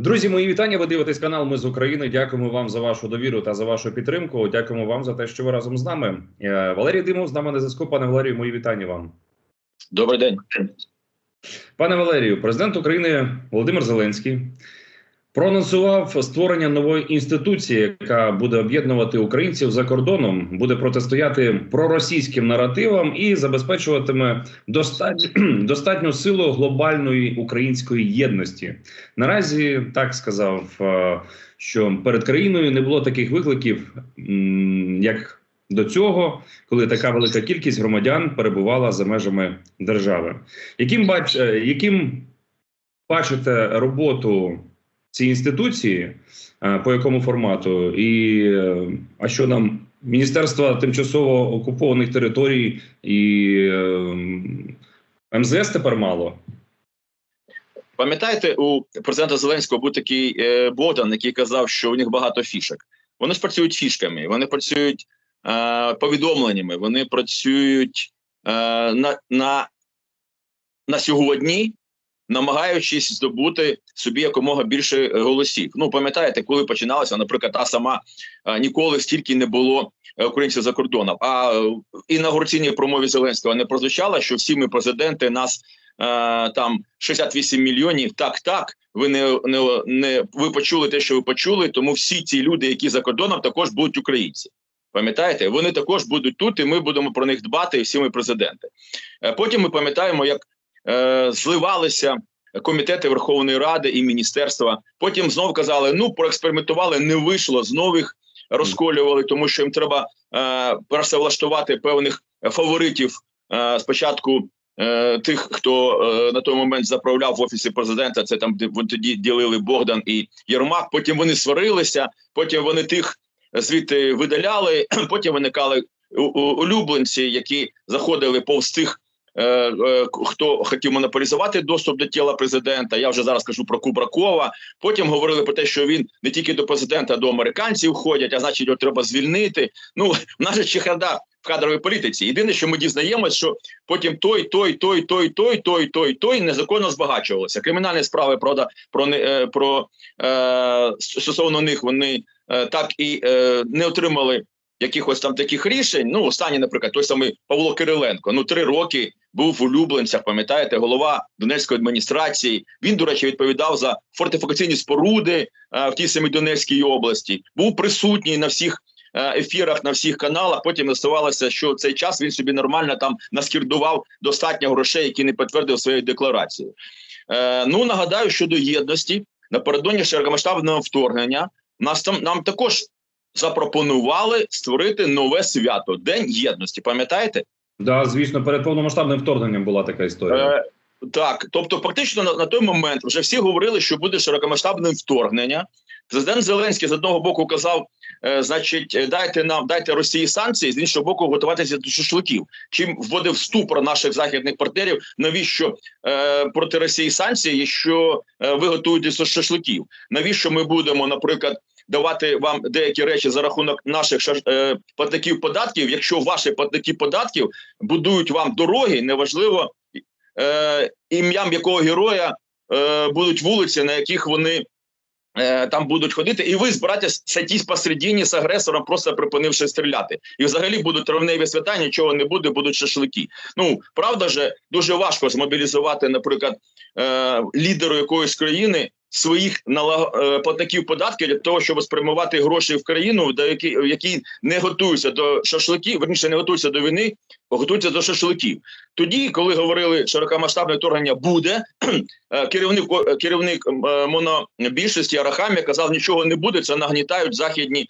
Друзі, мої вітання. Ви дивитесь канал Ми з України. Дякуємо вам за вашу довіру та за вашу підтримку. Дякуємо вам за те, що ви разом з нами. Е, Валерій Димов з нами на зв'язку. Пане Валерію, мої вітання вам. Добрий день. Пане Валерію, президент України Володимир Зеленський проанонсував створення нової інституції, яка буде об'єднувати українців за кордоном, буде протистояти проросійським наративам і забезпечуватиме достатню, достатню силу глобальної української єдності. Наразі так сказав, е, що перед країною не було таких викликів, як до цього, коли така велика кількість громадян перебувала за межами держави. Яким бач, е, яким бачите роботу цієї інституції, е, по якому формату, і е, а що нам Міністерство тимчасово окупованих територій і е, МЗС тепер мало? Пам'ятаєте, у президента Зеленського був такий Богдан, який казав, що у них багато фішок. Вони ж працюють фішками, вони працюють е, повідомленнями, вони працюють е, на, на, на сьогодні, намагаючись здобути собі якомога більше голосів. Ну, пам'ятаєте, коли починалося, наприклад, та сама е, ніколи стільки не було е, українців за кордоном. А е, інаугураційній промові Зеленського не прозвучало, що всі ми президенти нас. е, Там 68 мільйонів. Так, так. Ви не, не, не ви почули те, що ви почули. Тому всі ці люди, які за кордоном, також будуть українці. Пам'ятаєте, вони також будуть тут, і ми будемо про них дбати. Всі ми президенти. Е, Потім ми пам'ятаємо, як е, зливалися комітети Верховної Ради і міністерства. Потім знов казали: ну проекспериментували, не вийшло. Знов їх розколювали, тому що їм треба е, працевлаштувати певних фаворитів. Е, спочатку е, тих, хто е, на той момент заправляв в офісі президента. Це там де тоді ділили Богдан і Єрмак. Потім вони сварилися. Потім вони тих звідти видаляли. Потім виникали улюбленці, які заходили повз тих. Е, е, Хто хотів монополізувати доступ до тіла президента? Я вже зараз кажу про Кубракова. Потім говорили про те, що він не тільки до президента, а до американців ходять, а значить, його треба звільнити. Ну в нас же чехарда в кадровій політиці. Єдине, що ми дізнаємось, що потім той, той, той, той, той, той, той, той незаконно збагачувалися. Кримінальні справи правда про е, про е, стосовно них вони так і не отримали якихось там таких рішень. Ну, останній, наприклад, той самий Павло Кириленко. Ну, три роки був в улюбленцях, пам'ятаєте, голова Донецької адміністрації. Він, до речі, відповідав за фортифікаційні споруди е, в тій самій Донецькій області. Був присутній на всіх. е, Ефірах на всіх каналах потім наставалося, що цей час він собі нормально там наскірдував достатньо грошей, які не підтвердив своєю декларацією. Е, ну нагадаю, щодо єдності напередодні широкомасштабного вторгнення нас там нам також запропонували створити нове свято День єдності. Пам'ятаєте? Да, звісно, перед повномасштабним вторгненням була така історія. Е, так, тобто, фактично на, на той момент вже всі говорили, що буде широкомасштабне вторгнення. Президент Зеленський з одного боку казав: е, значить, дайте нам дайте Росії санкції, з іншого боку, готуватися до шашликів. Чим вводив ступор наших західних партнерів, навіщо е, проти Росії санкції, якщо е, ви готуєтесь до шашликів? Навіщо ми будемо, наприклад, давати вам деякі речі за рахунок наших е, платників податків, якщо ваші платники податків будують вам дороги, неважливо е, ім'ям якого героя е, будуть вулиці, на яких вони е, там будуть ходити, і ви збираєтесь садіть посередині з агресором, просто припинивши стріляти. І взагалі будуть травневі свята, нічого не буде, будуть шашлики. Ну правда же дуже важко змобілізувати, наприклад, е, лідеру якоїсь країни. Своїх е, платників податків для того, щоб спрямувати гроші в країну, до які, які не готуються до шашликів, верніше не готуються до війни, готуються до шашликів. Тоді, коли говорили, широкомасштабне вторгнення буде, е, керівник е, керівник монобільшості Арахамія казав, нічого не буде. Це нагнітають західні,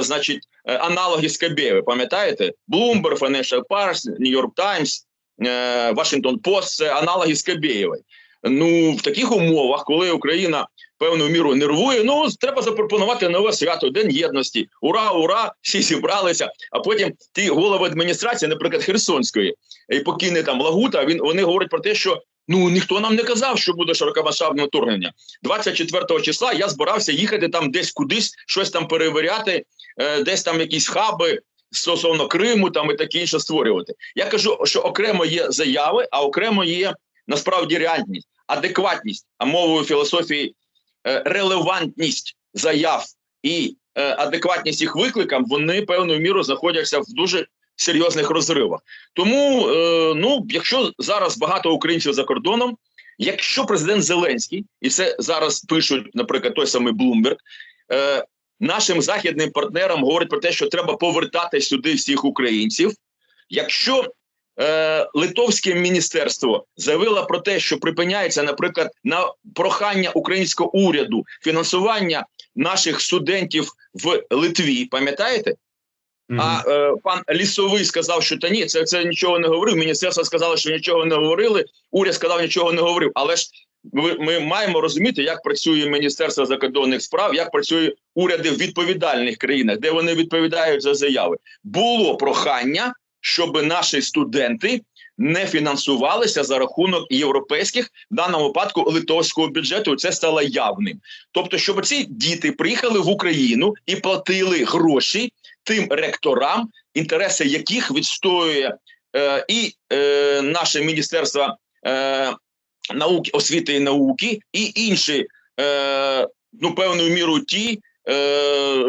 значить, аналоги Скабєви. Пам'ятаєте? Bloomberg, Financial Times, New York Times, Washington Post – це аналоги Скабєєвої. Ну в таких умовах, коли Україна певною мірою нервує, ну треба запропонувати нове свято, День єдності. Ура, ура! Всі зібралися. А потім ті голови адміністрації, наприклад, Херсонської, і покійний там Лагута, він вони говорять про те, що ну ніхто нам не казав, що буде широкомасштабне вторгнення. 24 числа я збирався їхати там десь кудись, щось там перевіряти, е, десь там якісь хаби. Стосовно Криму там і таке інше створювати. Я кажу, що окремо є заяви, а окремо є насправді реальність, адекватність, а мовою філософії е, релевантність заяв і е, адекватність їх викликам, вони певною мірою знаходяться в дуже серйозних розривах. Тому, е, ну, якщо зараз багато українців за кордоном, якщо президент Зеленський, і це зараз пишуть, наприклад, той самий Блумберг, нашим західним партнерам говорить про те, що треба повертати сюди всіх українців. Якщо е, Литовське міністерство заявило про те, що припиняється, наприклад, на прохання українського уряду фінансування наших студентів в Литві, пам'ятаєте? Мгм. А е, пан Лісовий сказав, що та ні, це, це нічого не говорив. Міністерство сказало, що нічого не говорили. Уряд сказав, нічого не говорив. Але ж ми, ми маємо розуміти, як працює Міністерство закордонних справ, як працює уряди в відповідальних країнах, де вони відповідають за заяви. Було прохання, щоб наші студенти не фінансувалися за рахунок європейських, в даному випадку литовського бюджету. Це стало явним. Тобто, щоб ці діти приїхали в Україну і платили гроші тим ректорам, інтереси яких відстоює е, і е, наше міністерство е, науки, освіти і науки, і інші, е, ну певною мірою ті. Е,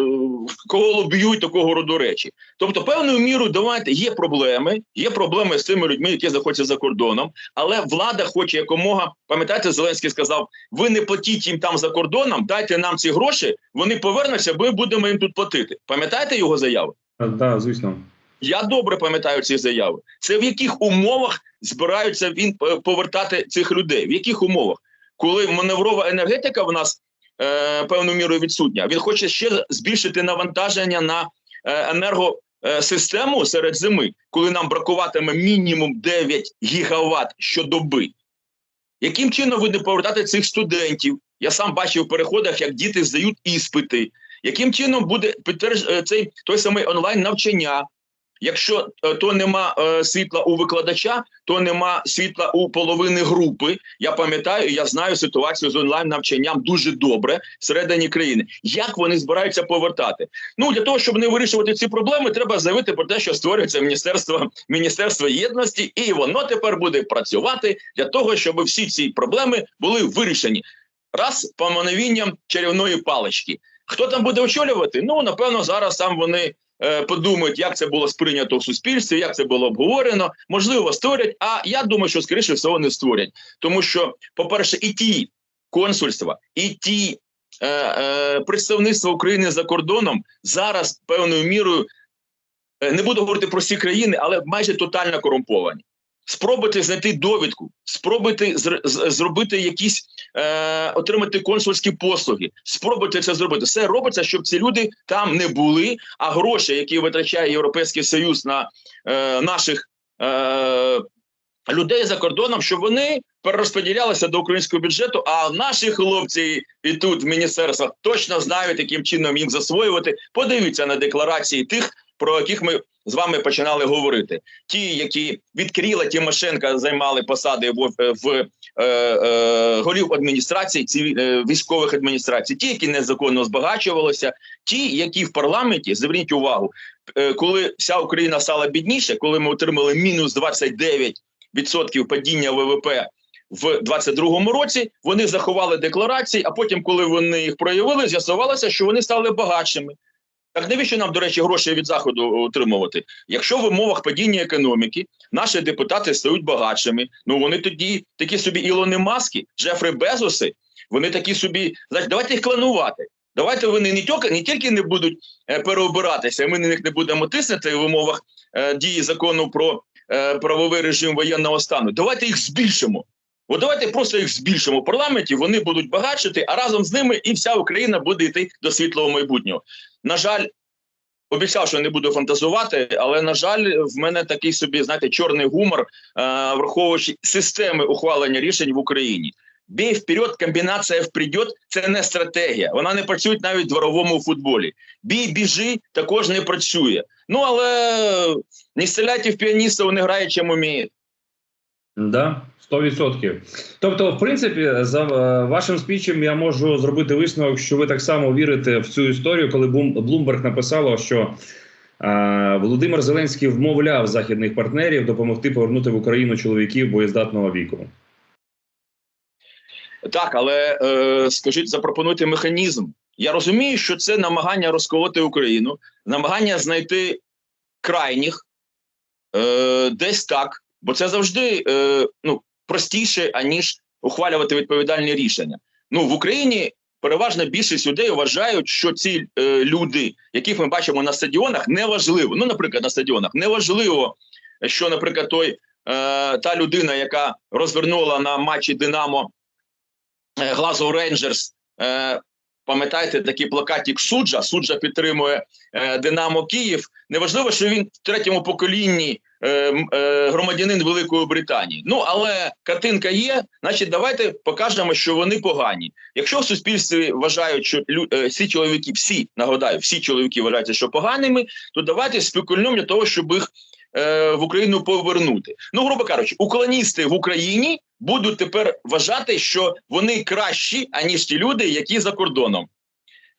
Кого лобіюють такого роду речі, тобто певною мірою давайте є проблеми. Є проблеми з тими людьми, які знаходяться за кордоном, але влада хоче якомога. Пам'ятаєте, Зеленський сказав: ви не платіть їм там за кордоном, дайте нам ці гроші. Вони повернуться, ми будемо їм тут платити. Пам'ятаєте його заяви? Так, да, звісно. Я добре пам'ятаю ці заяви. Це в яких умовах збираються він е, повертати цих людей? В яких умовах? Коли маневрова енергетика в нас е, певною мірою відсутня, він хоче ще збільшити навантаження на е, енергосистему серед зими, коли нам бракуватиме мінімум 9 гігават щодоби. Яким чином не повертати цих студентів? Я сам бачив в переходах, як діти здають іспити. Яким чином буде е, цей той самий онлайн навчання? Якщо е, то нема е, світла у викладача, то нема світла у половини групи. Я пам'ятаю, я знаю ситуацію з онлайн навчанням дуже добре всередині країни. Як вони збираються повертати? Ну для того, щоб не вирішувати ці проблеми, треба заявити про те, що створюється міністерство міністерство єдності, і воно тепер буде працювати для того, щоб всі ці проблеми були вирішені раз помановінням чарівної палички. Хто там буде очолювати? Ну напевно, зараз там вони подумають, як це було сприйнято в суспільстві, як це було обговорено. Можливо, створять. А я думаю, що скоріше всього не створять, тому що, по-перше, і ті консульства, і ті е, е, представництва України за кордоном зараз певною мірою е, не буду говорити про всі країни, але майже тотально корумповані. Спробуйте знайти довідку, спробуйте з- зробити якісь е, отримати консульські послуги. Спробуйте це зробити. Все робиться, щоб ці люди там не були. А гроші, які витрачає Європейський Союз на е, наших е, людей за кордоном, щоб вони перерозподілялися до українського бюджету. А наші хлопці і тут в міністерствах точно знають, яким чином їх засвоювати. Подивіться на декларації тих, про яких ми з вами починали говорити. Ті, які від Кирила Тимошенка займали посади в, в е, е, голів адміністрації, ці е, військових адміністрацій, ті, які незаконно збагачувалися, ті, які в парламенті, зверніть увагу, е, коли вся Україна стала бідніше, коли ми отримали мінус 29% падіння ВВП. В 22-му році вони заховали декларації, а потім, коли вони їх проявили, з'ясувалося, що вони стали багатшими. Так навіщо нам, до речі, гроші від заходу отримувати? Якщо в умовах падіння економіки наші депутати стають багатшими, ну вони тоді такі собі Ілони Маски, Джефрі Безоси, вони такі собі, значить, давайте їх кланувати. Давайте вони не тільки не тільки не будуть е, переобиратися, ми на них не будемо тиснути в умовах е, дії закону про е, правовий режим воєнного стану. Давайте їх збільшимо. От давайте просто їх збільшимо в парламенті. Вони будуть багатшити, а разом з ними і вся Україна буде йти до світлого майбутнього. На жаль, обіцяв, що не буду фантазувати, але на жаль, в мене такий собі, знаєте, чорний гумор, е, враховуючи системи ухвалення рішень в Україні. Бій вперед, комбінація вперед – це не стратегія. Вона не працює навіть в дворовому футболі. Бій біжи також не працює. Ну але не стріляйте в піаніста, вони грають чим вміють. Да, 100%. Тобто, в принципі, за е, вашим спічем я можу зробити висновок, що ви так само вірите в цю історію, коли Блумберг написало, що е, Володимир Зеленський вмовляв західних партнерів допомогти повернути в Україну чоловіків боєздатного віку. Так, але е, скажіть, запропонуйте механізм. Я розумію, що це намагання розколоти Україну, намагання знайти крайніх е, десь так, бо це завжди е, ну, простіше, аніж ухвалювати відповідальні рішення. Ну в Україні переважна більшість людей вважають, що ці е, люди, яких ми бачимо на стадіонах, неважливо. Ну, наприклад, на стадіонах неважливо, що, наприклад, той е, та людина, яка розвернула на матчі Динамо е, Глазо Рейнджерс. Е, Пам'ятаєте такий плакатик суджа? Суджа підтримує е, Динамо Київ. Неважливо, що він в третьому поколінні е, е, громадянин Великої Британії. Ну але картинка є. Значить, давайте покажемо, що вони погані. Якщо в суспільстві вважають, що е, всі чоловіки, всі нагадаю, всі чоловіки вважаються, що поганими, то давайте спекульнуємо для того, щоб їх е, в Україну повернути. Ну, грубо кажучи, уклоністи в Україні будуть тепер вважати, що вони кращі, аніж ті люди, які за кордоном.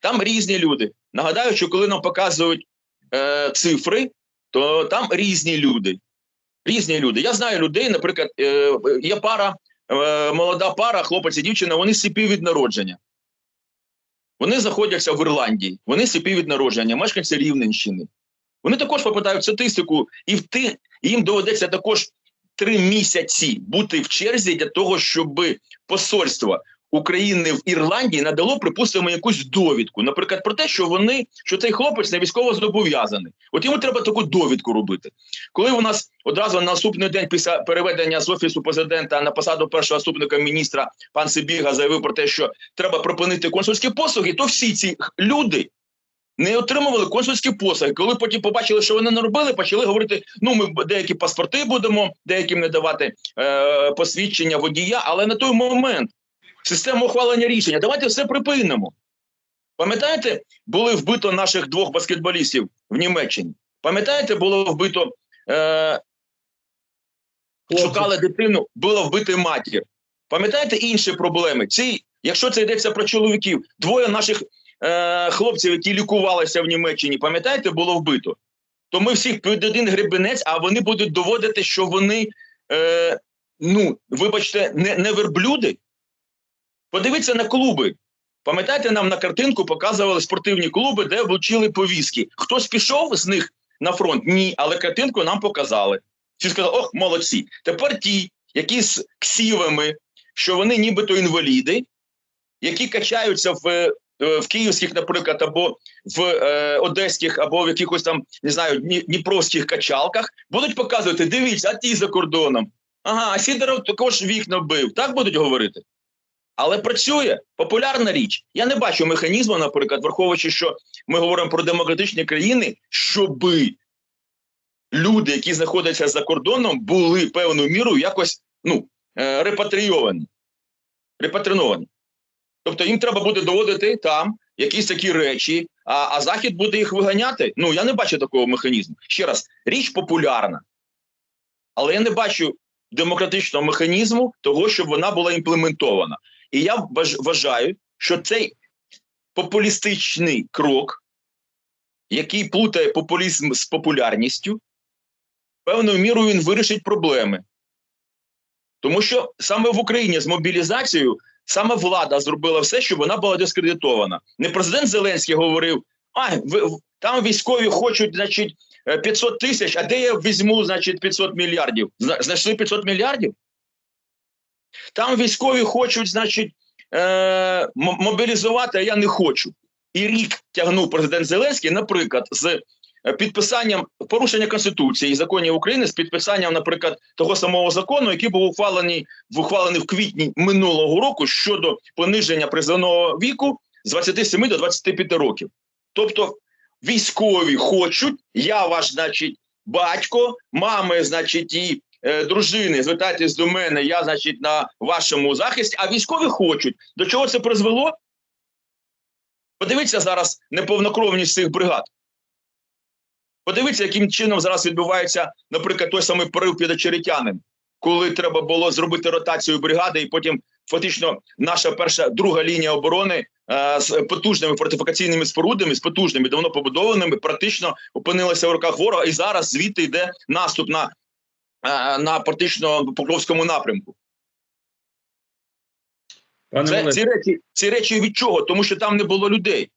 Там різні люди. Нагадаю, що коли нам показують е, цифри, то там різні люди. Різні люди. Я знаю людей, наприклад, е, є пара, е, молода пара, хлопець і дівчина, вони сліпі від народження. Вони знаходяться в Ірландії, вони сліпі від народження, мешканці Рівненщини. Вони також попадають в статистику, і в ти, їм доведеться також три місяці бути в черзі для того, щоб посольство України в Ірландії надало, припустимо, якусь довідку, наприклад, про те, що вони що цей хлопець не військово зобов'язаний. От йому треба таку довідку робити. Коли у нас одразу на наступний день після переведення з офісу президента на посаду першого заступника міністра пан Сибіга заявив про те, що треба припинити консульські послуги, то всі ці люди не отримували консульські послуги. Коли потім побачили, що вони не робили, почали говорити: ну ми деякі паспорти будемо, деяким не давати е, посвідчення водія, але на той момент система ухвалення рішення. Давайте все припинимо. Пам'ятаєте, були вбито наших двох баскетболістів в Німеччині? Пам'ятаєте, було вбито е, шукали дитину, було вбити матір. Пам'ятаєте інші проблеми? Ці, якщо це йдеться про чоловіків, двоє наших е, хлопців, які лікувалися в Німеччині, пам'ятаєте, було вбито. То ми всіх під один гребенець, а вони будуть доводити, що вони, е, ну, вибачте, не, не верблюди. Подивіться на клуби. Пам'ятаєте, нам на картинку показували спортивні клуби, де влучили повістки. Хтось пішов з них на фронт? Ні, але картинку нам показали. Всі сказали, ох, молодці. Тепер ті, які з ксівами, що вони нібито інваліди, які качаються в, е, в київських, наприклад, або в е, одеських, або в якихось там, не знаю, дніпровських качалках, будуть показувати, дивіться, а ті за кордоном. Ага, а Сідоров також вікна бив. Так будуть говорити. Але працює популярна річ. Я не бачу механізму, наприклад, враховуючи, що ми говоримо про демократичні країни, щоби люди, які знаходяться за кордоном, були певною мірою якось ну, е, репатрійовані. Репатриновані. Тобто їм треба буде доводити там якісь такі речі, а, а Захід буде їх виганяти. Ну, я не бачу такого механізму. Ще раз, річ популярна, але я не бачу демократичного механізму того, щоб вона була імплементована. І я вважаю, що цей популістичний крок, який плутає популізм з популярністю, певною мірою він вирішить проблеми. Тому що саме в Україні з мобілізацією саме влада зробила все, щоб вона була дискредитована. Не президент Зеленський говорив: а ви, там військові хочуть, значить, е, 500 тисяч, а де я візьму, значить, 500 мільярдів? Знайшли 500 мільярдів? Там військові хочуть, значить, е, мобілізувати, а я не хочу. І рік тягнув президент Зеленський, наприклад, з е, підписанням порушення Конституції і законів України з підписанням, наприклад, того самого закону, який був ухвалений, ухвалений в квітні минулого року щодо пониження призовного віку з 27 до 25 років. Тобто військові хочуть, я ваш, значить, батько, мами, значить, і дружини, звертайтесь до мене, я, значить, на вашому захисті, а військові хочуть. До чого це призвело? Подивіться зараз неповнокровність цих бригад. Подивіться, яким чином зараз відбувається, наприклад, той самий порив під очеретяним, коли треба було зробити ротацію бригади, і потім фактично наша перша друга лінія оборони е, з потужними фортифікаційними спорудами, з потужними, давно побудованими, практично опинилася в руках ворога, і зараз звідти йде наступ на, е, на практично Покровському напрямку. Пане Це, ці, речі, ці речі від чого? Тому що там не було людей.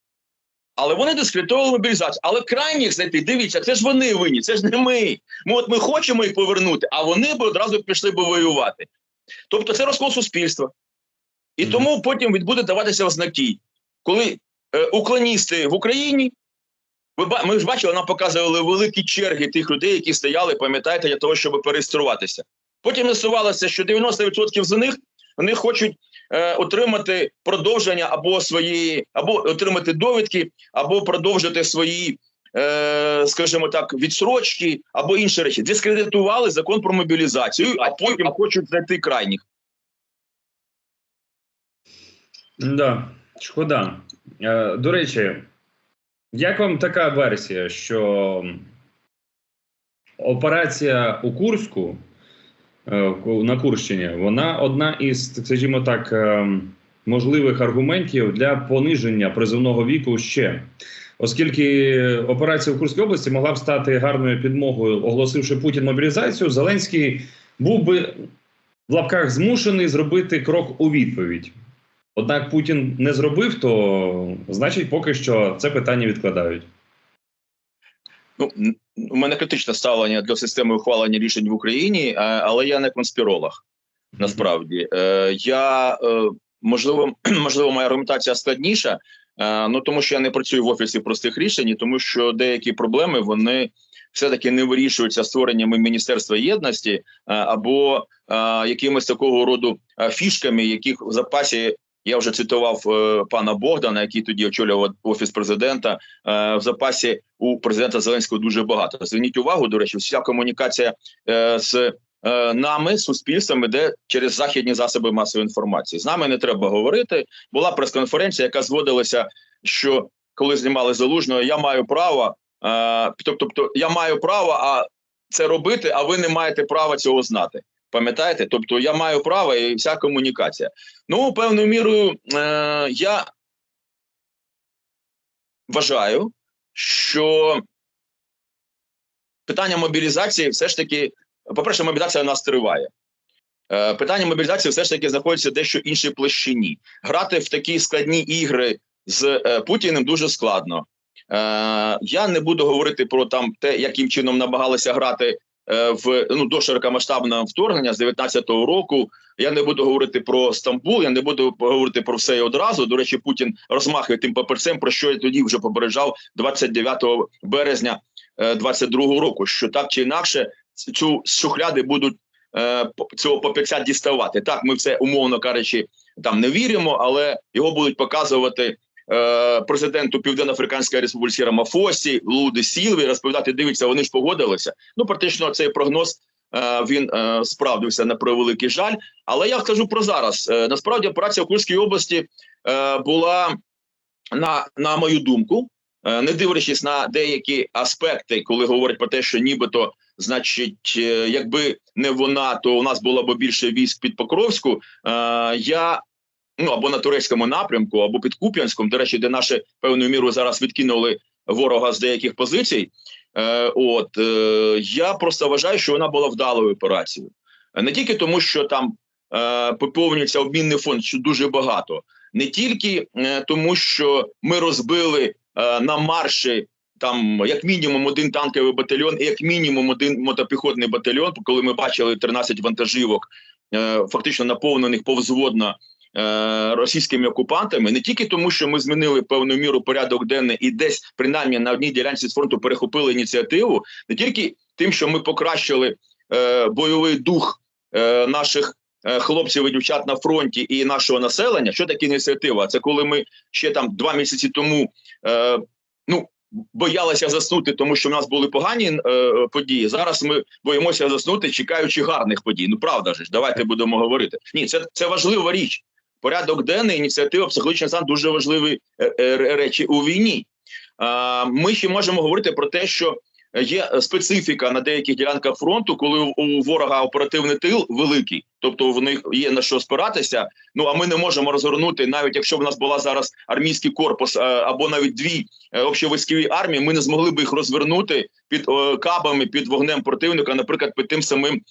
Але вони дискредитували мобілізацію. Але крайніх знайти, дивіться, це ж вони винні, це ж не ми. Ми от ми хочемо їх повернути, а вони б одразу пішли б воювати. Тобто це розкол суспільства. І Мгм. тому потім буде даватися ознаки, коли е, уклоністи в Україні. Ви ми ж бачили, нам показували великі черги тих людей, які стояли, пам'ятаєте, для того, щоб переєструватися. Потім з'ясувалося, що 90% з них вони хочуть е, отримати продовження або свої, або отримати довідки, або продовжити свої, е, скажімо так, відсрочки, або інші речі. Дискредитували закон про мобілізацію, а потім хочуть знайти крайніх. Да, шкода. Е, До речі, як вам така версія, що операція у Курську е, на Курщині, вона одна із, скажімо так, е, можливих аргументів для пониження призовного віку ще. Оскільки операція в Курській області могла б стати гарною підмогою, оголосивши Путін мобілізацію, Зеленський був би в лапках змушений зробити крок у відповідь. Однак Путін не зробив, то значить, поки що це питання відкладають. Ну у мене критичне ставлення до системи ухвалення рішень в Україні, але я не конспіролог. Насправді е, я е, можливо, можливо, моя аргументація складніша. е, Ну тому що я не працюю в офісі простих рішень, і тому що деякі проблеми вони все-таки не вирішуються створеннями міністерства єдності або якимось такого роду фішками, яких в запасі я вже цитував е, пана Богдана, який тоді очолював офіс президента. Е, в запасі у президента Зеленського дуже багато. Зверніть увагу, до речі, вся комунікація е, з е, нами, суспільством, іде через західні засоби масової інформації. З нами не треба говорити. Була прес-конференція, яка зводилася, що коли знімали залужного, я маю право. Е, тобто, тобто, я маю право а це робити, а ви не маєте права цього знати. Пам'ятаєте? Тобто я маю право і вся комунікація. Ну, певною мірою, е, я вважаю, що питання мобілізації все ж таки, по-перше, мобілізація у нас триває. Е, Питання мобілізації все ж таки знаходиться в дещо іншій площині. Грати в такі складні ігри з е, Путіним дуже складно. Е, Я не буду говорити про там те, яким чином намагалися грати в ну до широкомасштабного вторгнення з 19-го року. Я не буду говорити про Стамбул, я не буду говорити про все одразу. До речі, Путін розмахує тим папірцем, про що я тоді вже попереджав 29 березня е, 22-го року. Що так чи інакше цю шухляди будуть е, цього папірця діставати. Так, ми в це умовно кажучи, там не віримо, але його будуть показувати. Е, Президенту Південно-Африканської Республіки Рамафосі, Луди Сілві розповідати, дивіться, вони ж погодилися. Ну, практично цей прогноз е, він е, справдився на превеликий жаль. Але я скажу про зараз. Насправді операція в Курській області була на, на мою думку, не дивлячись на деякі аспекти, коли говорять про те, що нібито, значить, якби не вона, то у нас було б більше військ під Покровську. Я ну або на турецькому напрямку, або під Куп'янськом, до речі, де наші певною мірою зараз відкинули ворога з деяких позицій. Е, от е, я просто вважаю, що вона була вдалою операцією, не тільки тому, що там е, поповнюється обмінний фонд, що дуже багато, не тільки е, тому, що ми розбили е, на марші. Там як мінімум один танковий батальйон, і як мінімум один мотопіхотний батальйон. Коли ми бачили 13 вантажівок, е, фактично наповнених повзводно російськими окупантами, не тільки тому, що ми змінили певну міру порядок денний і десь принаймні на одній ділянці з фронту перехопили ініціативу, не тільки тим, що ми покращили е, бойовий дух е, наших. е, Хлопців і дівчат на фронті і нашого населення, що таке ініціатива? Це коли ми ще там два місяці тому е, ну боялися заснути, тому що в нас були погані е, події. Зараз ми боїмося заснути, чекаючи гарних подій. Ну правда ж, давайте будемо говорити. Ні, це, це важлива річ. Порядок денний, ініціатива, психологічний стан дуже важливі е, е, речі у війні. Ми ще можемо говорити про те, що є специфіка на деяких ділянках фронту, коли у- ворога оперативний тил великий, тобто в них є на що спиратися. Ну а ми не можемо розгорнути, навіть якщо в нас була зараз армійський корпус е, або навіть дві общовійськові армії, ми не змогли би їх розвернути під кабами, під вогнем противника, наприклад, під тим самим.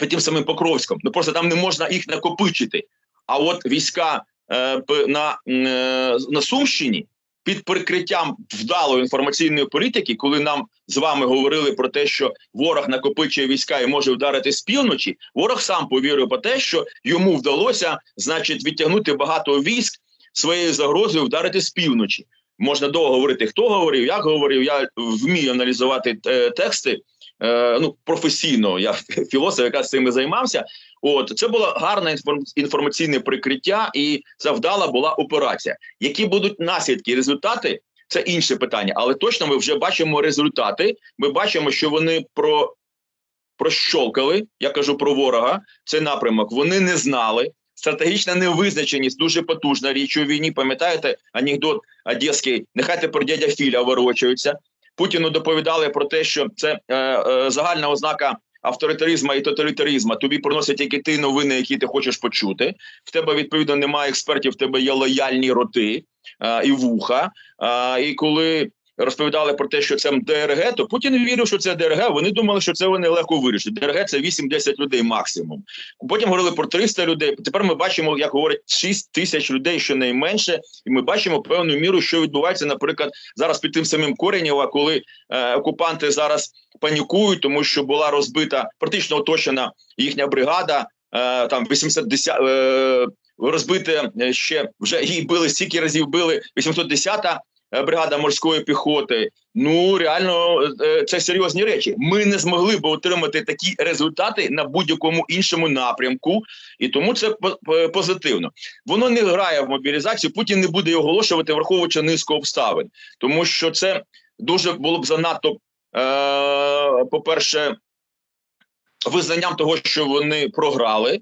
Під тим самим Покровськом. Ну просто там не можна їх накопичити. А от війська е, на, е, на Сумщині під прикриттям вдалої інформаційної політики, коли нам з вами говорили про те, що ворог накопичує війська і може вдарити з півночі, ворог сам повірив про те, що йому вдалося, значить, відтягнути багато військ своєю загрозою вдарити з півночі. Можна довго говорити, хто говорив, як говорив. Я вмію аналізувати е, тексти е, ну професійно. Я філософ, яка з цим займався. От це було гарне інформ- інформаційне прикриття, і це вдала була операція. Які будуть наслідки, результати? Це інше питання, але точно ми вже бачимо результати. Ми бачимо, що вони про прощолкали. Я кажу про ворога. Цей напрямок вони не знали. Стратегічна невизначеність дуже потужна річ у війні. Пам'ятаєте анекдот одеський? Нехай тепер дядя Філя ворочаються. Путіну доповідали про те, що це е, е, загальна ознака авторитаризму і тоталітаризму. Тобі приносять тільки ті новини, які ти хочеш почути. В тебе відповідно немає експертів, в тебе є лояльні роти е, і вуха. Е, і коли розповідали про те, що це ДРГ, то Путін вірив, що це ДРГ. Вони думали, що це вони легко вирішать. ДРГ це 8-10 людей максимум. Потім говорили про 300 людей. Тепер ми бачимо, як говорять 6 тисяч людей, щонайменше, і ми бачимо певну міру, що відбувається, наприклад, зараз під тим самим Коренєва, коли е, окупанти зараз панікують, тому що була розбита практично оточена їхня бригада. Е, там 810 е, розбите е, ще вже її били стільки разів били 810-та е, бригада морської піхоти. Ну реально е, це серйозні речі. Ми не змогли би отримати такі результати на будь-якому іншому напрямку, і тому це по- по- позитивно. Воно не грає в мобілізацію. Путін не буде оголошувати, враховуючи низку обставин, тому що це дуже було б занадто. Е, по-перше, визнанням того, що вони програли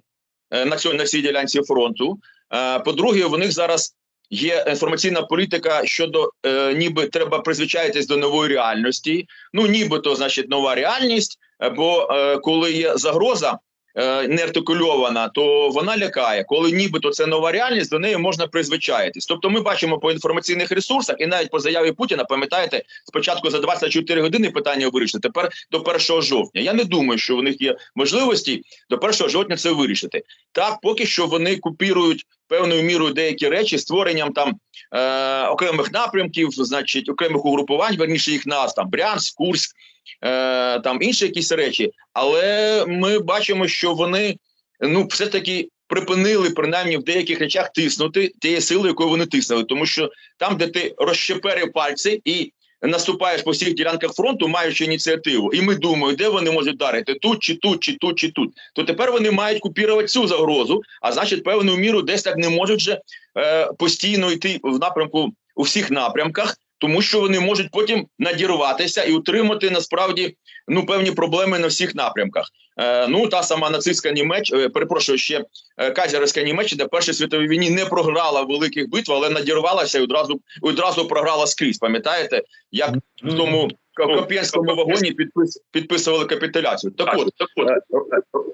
е, на цьому на цій ділянці фронту. Е, по-друге, у них зараз є інформаційна політика щодо е, ніби треба призвичаїтись до нової реальності. Ну, нібито, значить, нова реальність. е, Бо е, коли є загроза е, не артикульована, то вона лякає. Коли нібито це нова реальність, до неї можна призвичаїтись. Тобто, ми бачимо по інформаційних ресурсах, і навіть по заяві Путіна, пам'ятаєте, спочатку за 24 години питання вирішити. Тепер до 1 жовтня. Я не думаю, що у них є можливості до 1 жовтня це вирішити. Так, поки що вони купірують певною мірою деякі речі створенням там е, окремих напрямків, значить окремих угрупувань, верніше їх нас там Брянськ, Курськ, е, там інші якісь речі. Але ми бачимо, що вони ну все таки. Припинили принаймні в деяких речах тиснути тієї сили, якою вони тиснули, тому що там, де ти розщеперив пальці і наступаєш по всіх ділянках фронту, маючи ініціативу, і ми думаємо, де вони можуть дарити тут, чи тут, чи тут, чи тут. То тепер вони мають купірувати цю загрозу, а значить, певну міру десь так не можуть вже е, постійно йти в напрямку у всіх напрямках, тому що вони можуть потім надірватися і утримати насправді ну певні проблеми на всіх напрямках. Е, ну та сама нацистська Німеччина, е, перепрошую, ще е, казерська Німеччина в першій світовій війні не програла великих битв, але надірвалася і одразу одразу програла скрізь. Пам'ятаєте, як в тому Коп'янському вагоні підпис, підписували капітуляцію. Так от, так от е,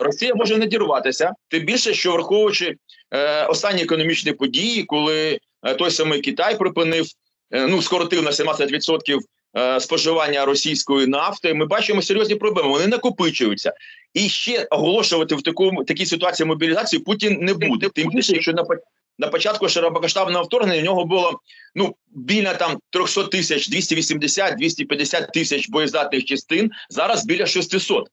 Росія може надірватися, тим більше, що враховуючи е, останні економічні події, коли той самий Китай припинив, ну скоротив на 17% е, споживання російської нафти. Ми бачимо серйозні проблеми. Вони накопичуються, і ще оголошувати в такому такій ситуації мобілізацію Путін не буде. Тим більше, що на на початку широкомасштабного вторгнення в нього було ну біля там 300 тисяч, 280, 250 тисяч боєздатних частин. Зараз біля 600.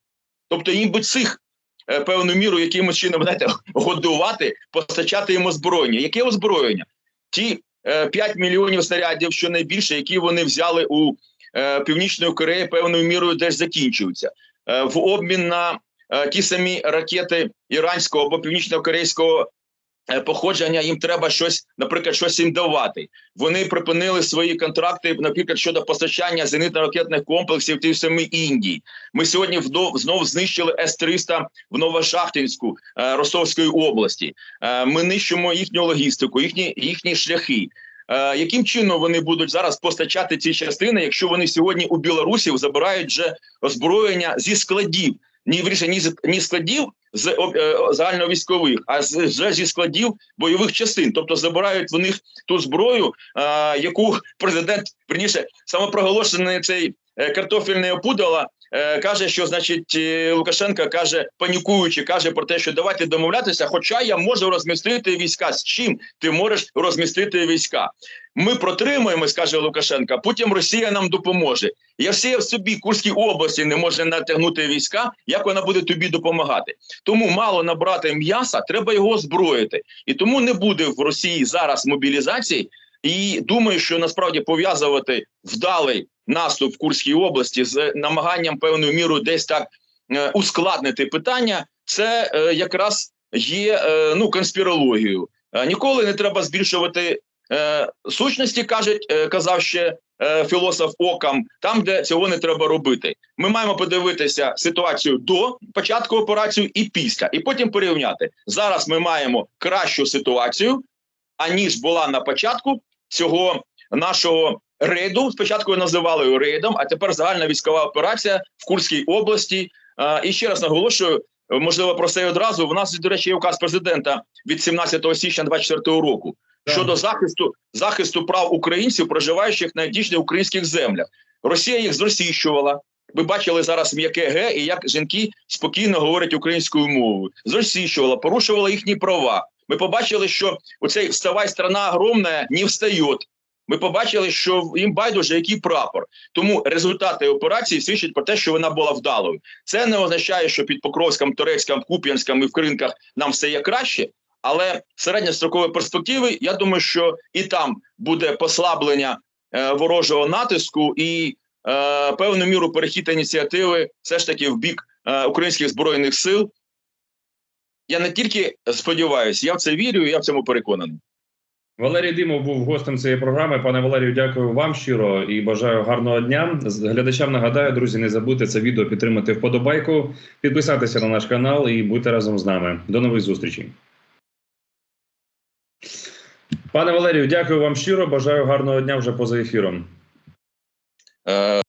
Тобто їм би цих е, певну міру якимось чином знаєте, годувати, постачати їм озброєння. Яке озброєння? Ті е, 5 мільйонів снарядів, що найбільше, які вони взяли у е, Північної Кореї, певною мірою десь закінчуються. Е, в обмін на е, ті самі ракети іранського або північно-корейського е, походження, їм треба щось, наприклад, щось їм давати. Вони припинили свої контракти, наприклад, щодо постачання зенитно-ракетних комплексів тій самій Індії. Ми сьогодні вдов, знов знищили С-300 в Новошахтинську е, Ростовської області. Е, ми нищимо їхню логістику, їхні, їхні шляхи. Е, яким чином вони будуть зараз постачати ці частини, якщо вони сьогодні у білорусів забирають вже озброєння зі складів? Ні вірше, ні з ні складів з об- е, загальновійськових, а з зі складів бойових частин, тобто забирають в них ту зброю, а, яку президент верніше самопроголошений цей е, картофельний опудала е, каже, що значить е, Лукашенко каже, панікуючи, каже про те, що давайте домовлятися. Хоча я можу розмістити війська. З чим ти можеш розмістити війська? Ми протримуємось, каже Лукашенко. Потім Росія нам допоможе. Якщо в собі Курській області не може натягнути війська, як вона буде тобі допомагати? Тому мало набрати м'яса, треба його озброїти. І тому не буде в Росії зараз мобілізації. І думаю, що насправді пов'язувати вдалий наступ в Курській області з намаганням певною мірою десь так е, ускладнити питання, це е, якраз є е, ну конспірологією. Ніколи не треба збільшувати сущності, кажуть, казав ще філософ Окам, там, де цього не треба робити. Ми маємо подивитися ситуацію до початку операції і після, і потім порівняти. Зараз ми маємо кращу ситуацію, аніж була на початку цього нашого рейду. Спочатку називали його рейдом, а тепер загальна військова операція в Курській області. І ще раз наголошую. Можливо, про це одразу. У нас, до речі, є указ президента від 17 січня 2024 року щодо захисту захисту прав українців, проживаючих на етнічних українських землях. Росія їх зросійщувала. Ви бачили зараз м'яке ге і як жінки спокійно говорять українською мовою. Зросійщувала, порушувала їхні права. Ми побачили, що оцей вставай страна огромна не встає. Ми побачили, що їм байдуже який прапор. Тому результати операції свідчать про те, що вона була вдалою. Це не означає, що під Покровськом, Торецьком, Куп'янськом і в Кринках нам все є краще. Але середньострокової перспективи, я думаю, що і там буде послаблення е, ворожого натиску і е, певну міру перехід ініціативи все ж таки в бік е, українських збройних сил. Я не тільки сподіваюся, я в це вірю, я в цьому переконаний. Валерій Димов був гостем цієї програми. Пане Валерію, дякую вам щиро і бажаю гарного дня. З- Глядачам нагадаю, друзі, не забудьте це відео підтримати вподобайку, підписатися на наш канал і бути разом з нами. До нових зустрічей. Пане Валерію, дякую вам щиро. Бажаю гарного дня вже поза ефіром. Е,